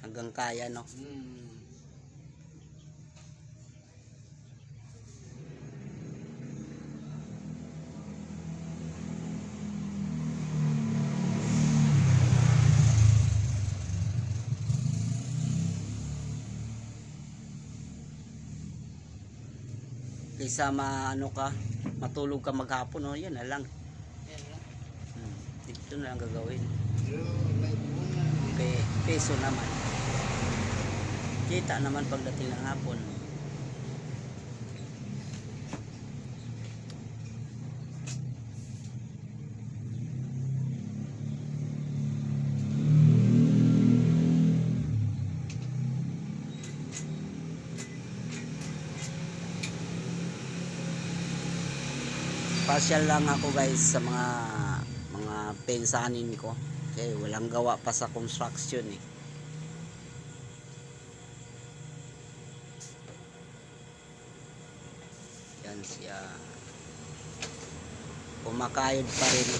Hanggang kaya, no? Hmm. Kaysa maano ka, matulog ka maghapon, no? Yan na lang. Hmm. Dito na lang gagawin. Pe, peso naman. Kita naman pagdating ng hapon. Partial lang ako guys sa mga mga pensanin ko. Kasi walang gawa pa sa construction eh. Yan siya. Pa rin.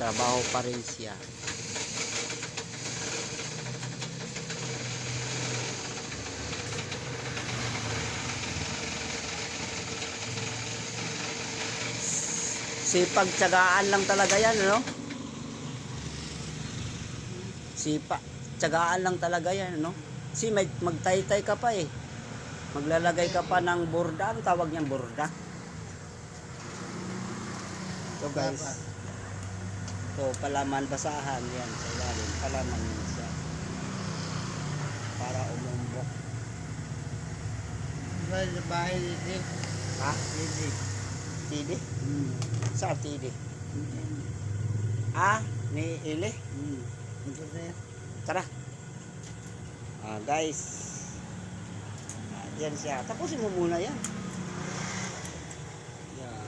Trabaho pa rin siya. Sipag tsagaan lang talaga yan, no? Sipa, tsagaan lang talaga yan, no? Si may magtaytay ka pa eh. Maglalagay ka pa ng borda, ang tawag niyang borda. So guys, to palaman basahan yan sa ilalim, palaman yan siya. Para umumbok. Sa bahay dito. Ha? Dito. Tidi? Hmm. Sa tidi? Ah, ni Ile? Hmm. Tara. Ah, guys. Yan siya. Tapusin mo muna yan. Yan.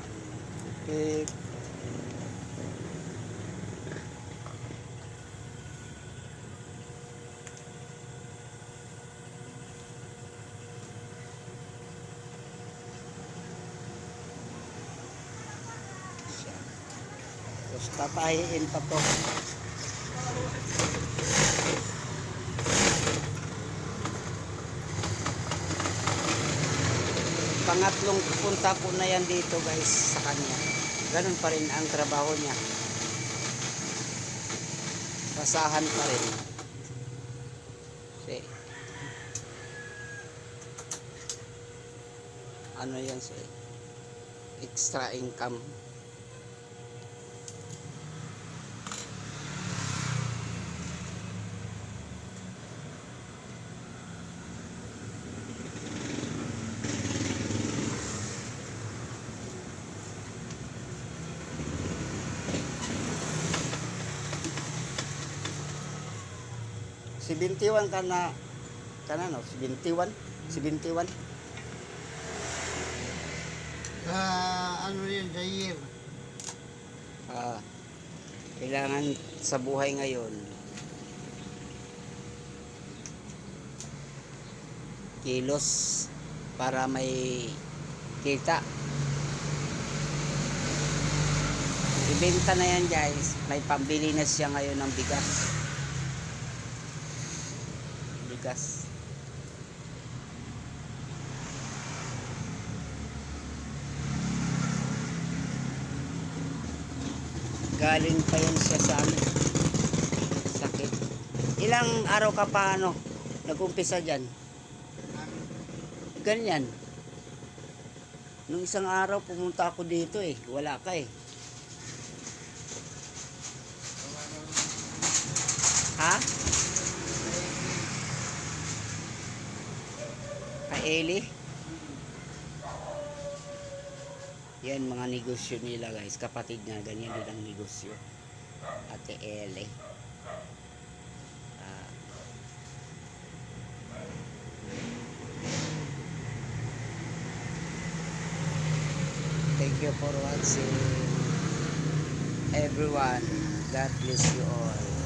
Okay. Tapos tatahiin pa to. Pangatlong punta ko na yan dito guys sa kanya. Ganun pa rin ang trabaho niya. Basahan pa rin. Kasi ano yan si extra income si 21 ka na ka na no si 21 si 21 Sa ano yun, sa year. Ah, kailangan sa buhay ngayon kilos para may kita. Ibenta na yan guys. May pambili na siya ngayon ng bigas. Bigas. Galing pa yan siya sa amin. Sakit. Ilang araw ka pa ano, nag-umpisa dyan? Ganyan. Nung isang araw pumunta ako dito eh. Wala ka eh. Ha? Eli? Yan mga negosyo nila guys. Kapatid niya, ganyan din ang negosyo. Ate Eli. Ah. Thank you for watching. Everyone, God bless you all.